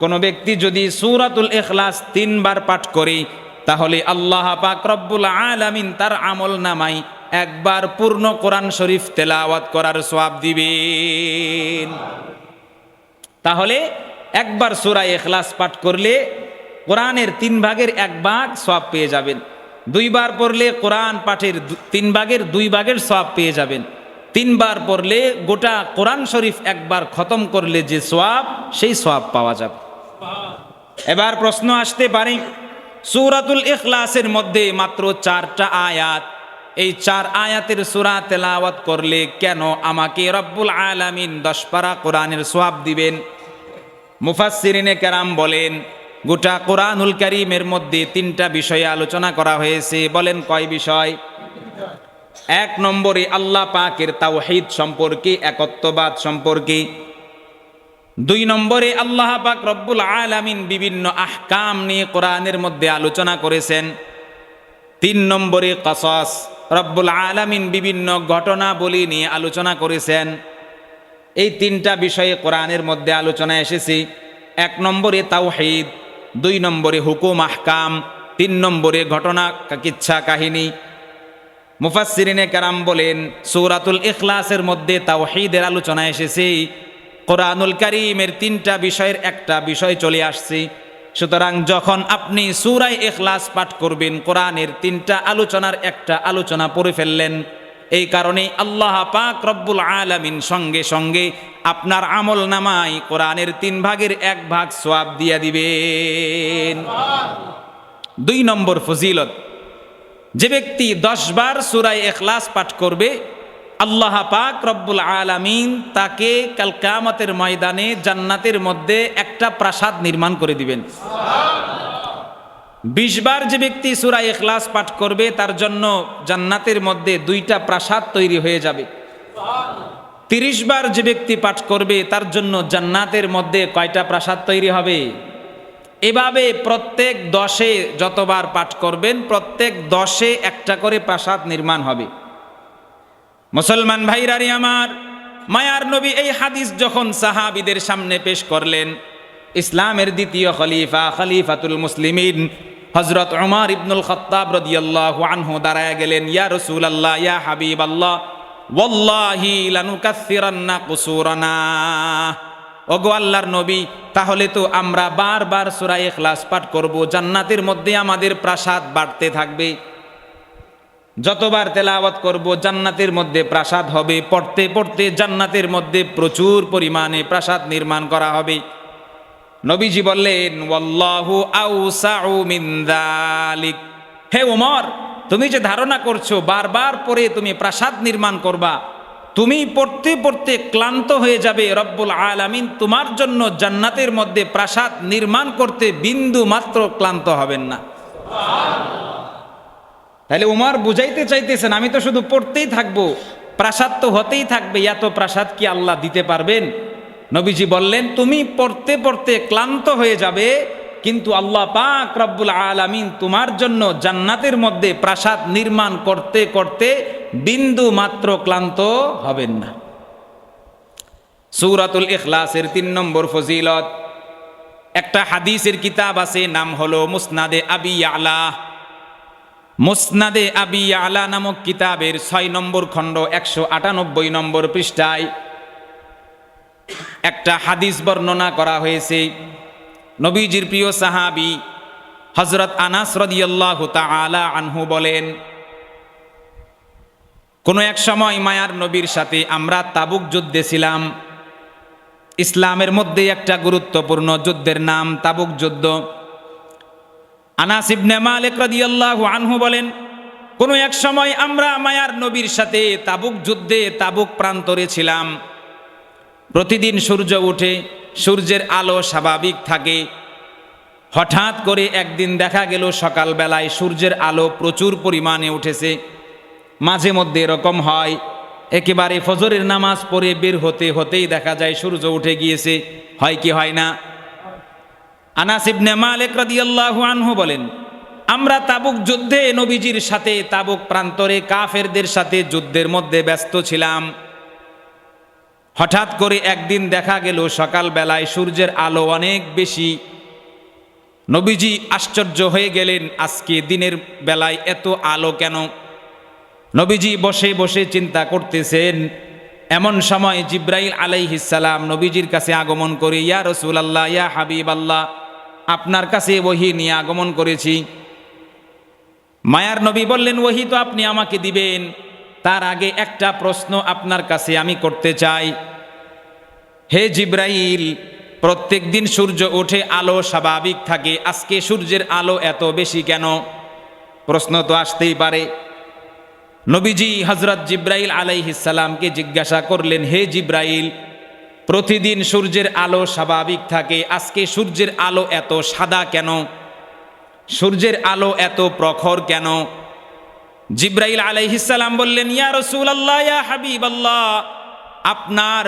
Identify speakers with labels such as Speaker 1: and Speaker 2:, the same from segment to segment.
Speaker 1: কোনো ব্যক্তি যদি সূরাতুল এখলাস তিনবার পাঠ করে, তাহলে আল্লাহ পাক রব্বুল আলামিন তার আমল নামাই একবার পূর্ণ কোরআন শরীফ তেলাওয়াত করার সওয়াব দিবেন। তাহলে একবার সুরা এখলাস পাঠ করলে কোরআনের তিন ভাগের এক ভাগ সওয়াব পেয়ে যাবেন। দুইবার পড়লে কোরআন পাঠের তিন ভাগের দুই ভাগের সওয়াব পেয়ে যাবেন। তিনবার পড়লে গোটা কোরআন শরীফ একবার খতম করলে যে সোয়াব সেই সোয়াব পাওয়া যাবে। এবার প্রশ্ন আসতে পারে, সূরাতুল ইখলাসের মধ্যে মাত্র চারটা আয়াত। এই চার আয়াতের সূরা তেলাওয়াত করলে কেন আমাকে রব্বুল আলামিন দশ পারা কোরআনের সোয়াব দিবেন? মুফাসসিরিনে কেরাম বলেন, গোটা কোরআনুল কারীমের মধ্যে তিনটা বিষয়ে আলোচনা করা হয়েছে। বলেন কয় বিষয়? এক নম্বরে আল্লাহ পাকের তাওহিদ সম্পর্কে, একত্ববাদ সম্পর্কে। দুই নম্বরে আল্লাহ পাক রব্বুল আলামিন বিভিন্ন আহকাম নিয়ে কোরআনের মধ্যে আলোচনা করেছেন। তিন নম্বরে কসস, রব্বুল আলামিন বিভিন্ন ঘটনাবলী নিয়ে আলোচনা করেছেন। এই তিনটা বিষয়ে কোরআনের মধ্যে আলোচনা এসেছে। এক নম্বরে তাওহীদ, দুই নম্বরে হুকুম আহকাম, তিন নম্বরে ঘটনা কিচ্ছা কাহিনী। মুফাসসিরিনে কারাম বলেন, সৌরাতুল ইখলাসের মধ্যে তাওহিদের আলোচনা এসেছে। কোরআনুল কারীমের তিনটা বিষয়ের একটা বিষয় চলে আসছে। সুতরাং যখন আপনি সূরায় ইখলাস পাঠ করবেন, কোরআনের তিনটা আলোচনার একটা আলোচনা পড়ে ফেললেন। এই কারণে আল্লাহ পাক রব্বুল আলামিন সঙ্গে সঙ্গে আপনার আমল নামায় কোরআনের তিন ভাগের এক ভাগ সোয়াব দিয়া দিবেন। দুই নম্বর ফজিলত, যে ব্যক্তি দশ বার সুরায় এখলাস পাঠ করবে আল্লাহ পাক রব্বুল আলামিন তাকে কাল কামতের ময়দানে জান্নাতের মধ্যে একটা প্রাসাদ নির্মাণ করে দিবেন। বিশবার যে ব্যক্তি সুরায় এখলাস পাঠ করবে, তার জন্য জান্নাতের মধ্যে দুইটা প্রাসাদ তৈরি হয়ে যাবে। তিরিশ বার যে ব্যক্তি পাঠ করবে, তার জন্য জান্নাতের মধ্যে কয়টা প্রাসাদ তৈরি হবে? এভাবে প্রত্যেক দশে যতবার পাঠ করবেন, প্রত্যেক দশে একটা করে প্রাসাদ নির্মাণ হবে। মুসলমান ভাইরারি আমার, মায়ার নবী এই হাদিস যখন সাহাবিদের সামনে পেশ করলেন, ইসলামের দ্বিতীয় খলিফা খলিফাতুল মুসলিমিন হজরত উমার ইবনুল খত্তাব রদিয়াল্লাহু আনহু দাঁড়ায় গেলেন, ইয়া রসুল আল্লাহ ইয়া হাবিব আল্লাহ ওয়াল্লাহি লানুকাসসিরান্না কুসুরানা। ওগো আল্লাহর নবী, তাহলে তো আমরা বারবার সূরা ইখলাস পাঠ করব, জান্নাতের মধ্যে আমাদের প্রাসাদ বাড়তে থাকবে। যতবার তেলাওয়াত করব, জান্নাতের মধ্যে প্রাসাদ হবে। পড়তে পড়তে জান্নাতের মধ্যে প্রচুর পরিমাণে প্রাসাদ নির্মাণ করা হবে। নবীজি বললেন, ওয়াল্লাহু আউসাউ মিন যালিক। হে ওমর, তুমি যে ধারণা করছ, বারবার পরে তুমি প্রাসাদ নির্মাণ করবা, তুমি পড়তে পড়তে ক্লান্ত হয়ে যাবে। রব্বুল আলামিন তোমার জন্য জান্নাতের মধ্যে প্রাসাদ নির্মাণ করতে বিন্দু মাত্র ক্লান্ত হবেন না। তাহলে উমার বুঝাইতে চাইতেছেন, আমি তো শুধু পড়তেই থাকব, প্রাসাদ তো হতেই থাকবে এত প্রাসাদ কি আল্লাহ দিতে পারবেন? নবীজি বললেন, তুমি পড়তে পড়তে ক্লান্ত হয়ে যাবে, কিন্তু আল্লাহ পাক রব্বুল আলামিন তোমার জন্য জান্নাতের মধ্যে প্রাসাদ নির্মাণ করতে করতে বিন্দু মাত্র ক্লান্ত হবেন না। সূরাতুল ইখলাসের তিন নম্বর ফজিলত, একটা হাদিসের কিতাব আছে, নাম হলো মুসনাদে আবি আলা মুসনাদে আবি আলা নামক কিতাবের ছয় নম্বর খণ্ড একশো আটানব্বই নম্বর পৃষ্ঠায় একটা হাদিস বর্ণনা করা হয়েছে। নবীজির প্রিয় সাহাবি হজরত আনাস রদিয়াল্লাহু আনহু বলেন, কোনো এক সময় মায়ার নবীর সাথে আমরা তাবুক যুদ্ধে ছিলাম। ইসলামের মধ্যে একটা গুরুত্বপূর্ণ যুদ্ধের নাম তাবুক যুদ্ধ। আনাস ইবনে মালিক রাদিয়াল্লাহু আনহু বলেন, কোনো এক সময় আমরা মায়ার নবীর সাথে তাবুক যুদ্ধে তাবুক প্রান্তরে ছিলাম। প্রতিদিন সূর্য ওঠে সূর্যের আলো স্বাভাবিক থাকে। হঠাৎ করে একদিন দেখা গেল সকালবেলায় সূর্যের আলো প্রচুর পরিমাণে উঠেছে। মাঝে মধ্যে এরকম হয়, একেবারে ফজরের নামাজ পড়ে বের হতে হতেই দেখা যায় সূর্য উঠে গিয়েছে। হয় কি হয় না? আনাস ইবনে মালিক রাদিয়াল্লাহু আনহু বলেন, আমরা তাবুক যুদ্ধে নবীজির সাথে, তাবুক প্রান্তরে কাফেরদের সাথে যুদ্ধের মধ্যে ব্যস্ত ছিলাম। হঠাৎ করে একদিন দেখা গেল, সকালবেলায় সূর্যের আলো অনেক বেশি। নবীজি আশ্চর্য হয়ে গেলেন, আজকে দিনের বেলায় এত আলো কেন? নবীজি বসে বসে চিন্তা করতেছেন, এমন সময় জিব্রাইল আলাইহিসালাম নবীজির কাছে আগমন করে, ইয়া রসুল আল্লাহ ইয়া হাবিব আল্লাহ আপনার কাছে ওহি নিয়ে আগমন করেছি। মায়ার নবী বললেন, ওহি তো আপনি আমাকে দিবেন। তার আগে একটা প্রশ্ন আপনার কাছে আমি করতে চাই। হে জিব্রাইল, প্রত্যেক দিন সূর্য ওঠে, আলো স্বাভাবিক থাকে। আজকে সূর্যের আলো এত বেশি কেন? প্রশ্ন তো আসতেই পারে। নবীজি হজরত জিব্রাইল আলাইহিসাল্লামকে জিজ্ঞাসা করলেন, হে জিব্রাইল প্রতিদিন সূর্যের আলো স্বাভাবিক থাকে। আজকে সূর্যের আলো এত সাদা কেন? সূর্যের আলো এত প্রখর কেন? জিব্রাইল আলাইহিসাল্লাম বললেন, ইয়া রসুল আল্লাহ ইয়া হাবিব আল্লাহ আপনার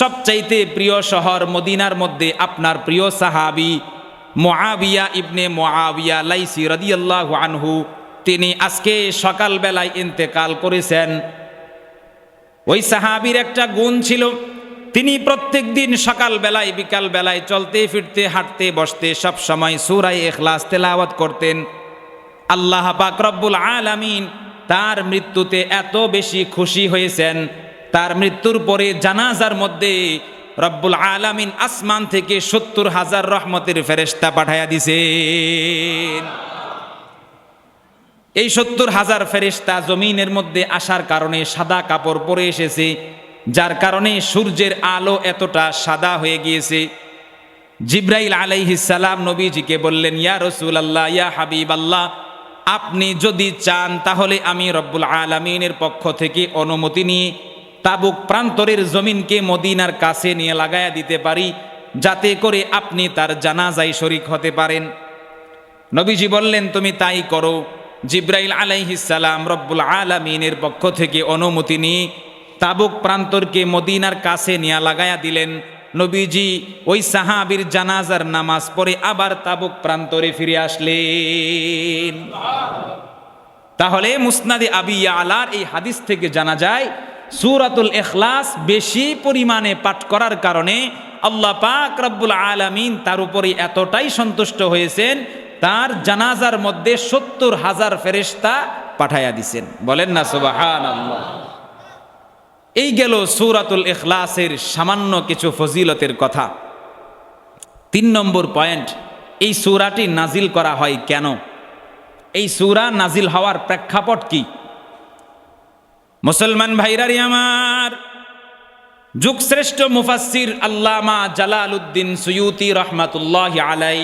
Speaker 1: সবচাইতে প্রিয় শহর মদিনার মধ্যে আপনার প্রিয় সাহাবি মোয়াবিয়া ইবনে মোয়াবিয়া লাইসি রদিয়াল্লাহু আনহু, তিনি আজকে সকালবেলায় ইন্তেকাল করেছেন। ওই সাহাবির একটা গুণ ছিল তিনি প্রত্যেক দিন সকালবেলায় বিকালবেলায় চলতে, ফিরতে, হাঁটতে, বসতে সব সময় সুরাই এখলাস তেলাওয়াত করতেন। আল্লাহ পাক রব্বুল আলামিন তার মৃত্যুতে এত বেশি খুশি হয়েছেন। তার মৃত্যুর পরে জানাজার মধ্যে রব্বুল আলামিন আসমান থেকে সত্তর হাজার রহমতের ফেরেস্তা পাঠাইয়া দিছেন। এই সত্তর হাজার ফেরেস্তা জমিনের মধ্যে আসার কারণে সাদা কাপড় পরে এসেছে। যার কারণে সূর্যের আলো এতটা সাদা হয়ে গিয়েছে। জিব্রাইল আলাইহিসালাম নবীজিকে বললেন, ইয়া রসুল আল্লাহ ইয়া হাবিব আল্লাহ আপনি যদি চান তাহলে আমি রব্বুল আলমিনের পক্ষ থেকে অনুমতি নিয়ে তাবুক প্রান্তরের জমিনকে মদিনার কাছে নিয়ে লাগায়া দিতে পারি, যাতে করে আপনি তার জানাজাই শরিক হতে পারেন। নবীজি বললেন, তুমি তাই করো। জিব্রাইল আলাইহিসালাম রব্বুল আলমিনের পক্ষ থেকে অনুমতি নিয়ে তাবুক প্রান্তরকে মদিনার কাছে নিয়া লাগায়া দিলেন। নবীজি ওই সাহাবির জানাজার নামাজ পড়ে আবার তাবুক প্রান্তরে ফিরে আসলেন। তাহলে মুসনাদে আবি আলার এই হাদিস থেকে জানা যায়, সুরাতুল এখলাস বেশি পরিমাণে পাঠ করার কারণে আল্লাহ পাক রব্বুল আলামিন তার উপরে এতটাই সন্তুষ্ট হয়েছেন, তার জানাজার মধ্যে সত্তর হাজার ফেরেস্তা পাঠাইয়া দিছেন। বলেন না সুবাহান আল্লাহ এই গেল সৌরাতুল এখলাসের সামান্য কিছু ফজিলতের কথা। তিন নম্বর পয়েন্ট, এই সুরাটি নাজিল করা হয় কেন? এই সুরা নাজিল হওয়ার প্রেক্ষাপট কি? মুসলমান ভাইরারি আমার, যুগশ্রেষ্ঠ মুফাসির আল্লামা জালাল উদ্দিন সুয়ুতি রহমাতুল্লাহ আলাই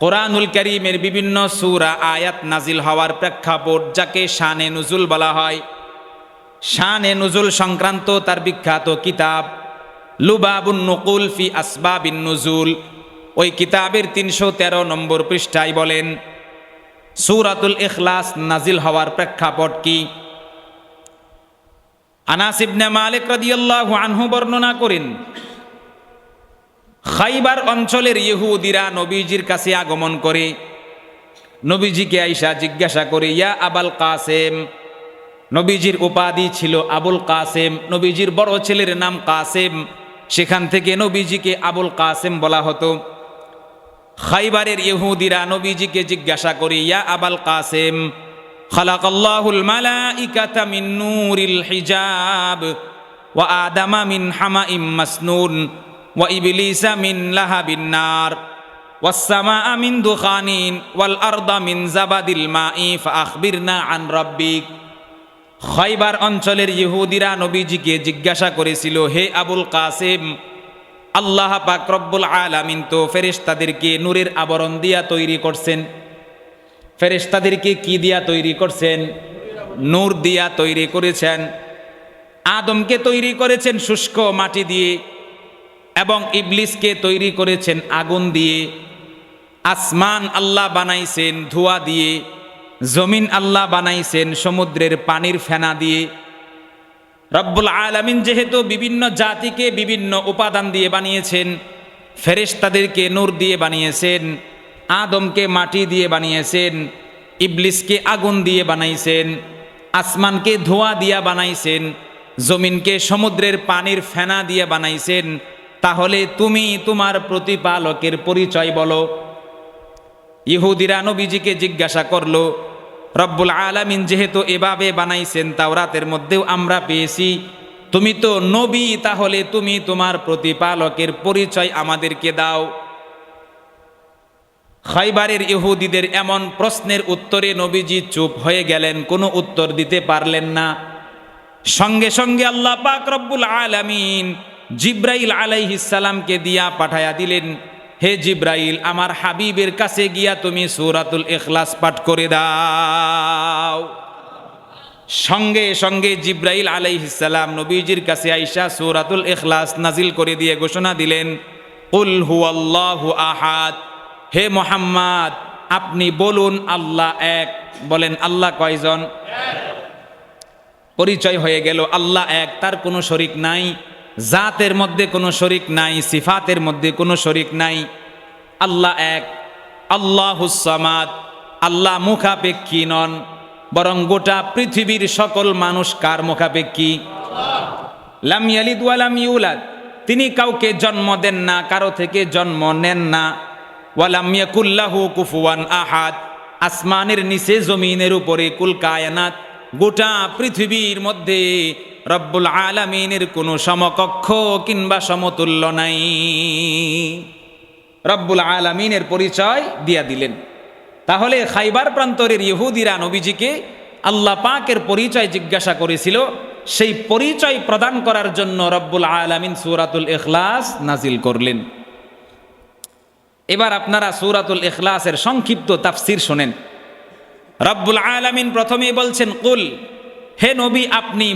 Speaker 1: কোরআনুল করিমের বিভিন্ন সুরা আয়াত নাজিল হওয়ার প্রেক্ষাপট যাকে শানে নুজুল বলা হয় শানে নুজুল সংক্রান্ত তার বিখ্যাত কিতাব লুবাবুন নকুল ফি আসবাবিন নুজুল। ওই কিতাবের তিনশো তেরো নম্বর পৃষ্ঠায় বলেন, সুরাতুল ইখলাস নাজিল হওয়ার প্রেক্ষাপট কি? আনাসিবনে মালিক রাদিয়াল্লাহু আনহু বর্ণনা করেন, খাইবার অঞ্চলের ইহুদিরা নবীজির কাছে আগমন করে। নবীজিকে আইসা জিজ্ঞাসা করে, ইয়া আবাল কাসেম নবীজির উপাধি ছিল আবুল কাসেম নবীজির বড় ছেলের নাম কাসেম সেখান থেকে নবীজিকে আবুল কাসেম বলা হতো খাইবারের ইহুদিরা নবীজিকে জিজ্ঞাসা করে ইয়া আবাল কাসেম খালাকাল্লাহুল মালাইকাতা মিন নূরিল হিজাব ওয়া আদামা মিন হামাইম মাসনুন ওয়া ইবলিসা মিন লাহাবিন নার والسماء من دخان والأرض من زبد الماء فأخبرنا عن ربك খয়বার অঞ্চলের ইহুদিরা নবীজিকে জিজ্ঞাসা করেছিল, হে আবুল কাসেম, আল্লাহ পাক রব্বুল আলামিন তো ফেরেশতাদেরকে নূরের আবরণ দিয়া তৈরি করছেন। ফেরেশতাদেরকে কি দিয়া তৈরি করছেন? নূর দিয়া তৈরি করেছেন। আদমকে তৈরি করেছেন শুষ্ক মাটি দিয়ে এবং ইবলিসকে তৈরি করেছেন আগুন দিয়ে। আসমান আল্লাহ বানাইছেন ধোয়া দিয়ে। জমিন আল্লাহ বানাইছেন সমুদ্রের পানির ফেনা দিয়ে। রব্বুল আলমিন যেহেতু বিভিন্ন জাতিকে বিভিন্ন উপাদান দিয়ে বানিয়েছেন, ফেরেশতাদেরকে নূর দিয়ে বানিয়েছেন, আদমকে মাটি দিয়ে বানিয়েছেন, ইবলিসকে আগুন দিয়ে বানাইছেন, আসমানকে ধোঁয়া দিয়া বানাইছেন, জমিনকে সমুদ্রের পানির ফেনা দিয়ে বানাইছেন, তাহলে তুমি তোমার প্রতিপালকের পরিচয় বলো। ইহুদিরা নবীজিকে জিজ্ঞাসা করল রব্বুল আলামিন যেহেতু এভাবে বানাইছেন, তাওরাতের মধ্যেও আমরা পেয়েছি। তুমি তো নবী, তাহলে তুমি তোমার প্রতিপালকের পরিচয় আমাদেরকে দাও। খৈবারের ইহুদিদের এমন প্রশ্নের উত্তরে নবীজি চুপ হয়ে গেলেন, কোনো উত্তর দিতে পারলেন না। সঙ্গে সঙ্গে আল্লাহ পাক রব্বুল আলামিন জিব্রাইল আলাইহিসালামকে দিয়া পাঠায়া দিলেন। হে জিব্রাইল আমার হাবিবের কাছে গিয়া তুমি সূরাতুল ইখলাস পাঠ করে দাও। সঙ্গে সঙ্গে জিব্রাইল আলাইহিসাল্লাম নবীজির কাছে আইসা সূরাতুল ইখলাস নাজিল করে দিয়ে ঘোষণা দিলেন উল হুয়াল্লাহু আহাদ। হে মোহাম্মদ আপনি বলুন আল্লাহ এক। বলেন আল্লাহ কয়জন? পরিচয় হয়ে গেল আল্লাহ এক। তার কোনো শরিক নাই। জাতের মধ্যে কোনো শরিক নাই, সিফাতের মধ্যে কোনো শরিক নাই। আল্লাহ এক, আল্লাহ হুসামাদ আল্লাহ মুখাপেক্ষী নন, বরং গোটা পৃথিবীর সকল মানুষ কার মুখাপেক্ষী? লাম ওয়ালাম ইউলাদ, তিনি কাউকে জন্ম দেন না, কারও থেকে জন্ম নেন না। ওয়ালাম ইয়াকুল্লাহু কুফুয়ান আহাদ, আসমানের নিচে জমিনের উপরে কুল কায়নাত, গোটা পৃথিবীর মধ্যে রব্বুল আলামিনের কোনো সমকক্ষ কিংবা সমতুল্য নাই। রব্বুল আলামিনের পরিচয় দিয়া দিলেন। তাহলে খাইবার প্রান্তরের ইহুদিরা নবীজিকে আল্লাহ পাকের পরিচয় জিজ্ঞাসা করেছিল। সেই পরিচয় প্রদান করার জন্য রব্বুল আলামিন সুরাতুল এখলাস নাজিল করলেন। এবার আপনারা সুরাতুল এখলাসের সংক্ষিপ্ত তাফসির শোনেন। রব্বুল আলামিন প্রথমেই বলছেন, কুল, হে নবী, আপনি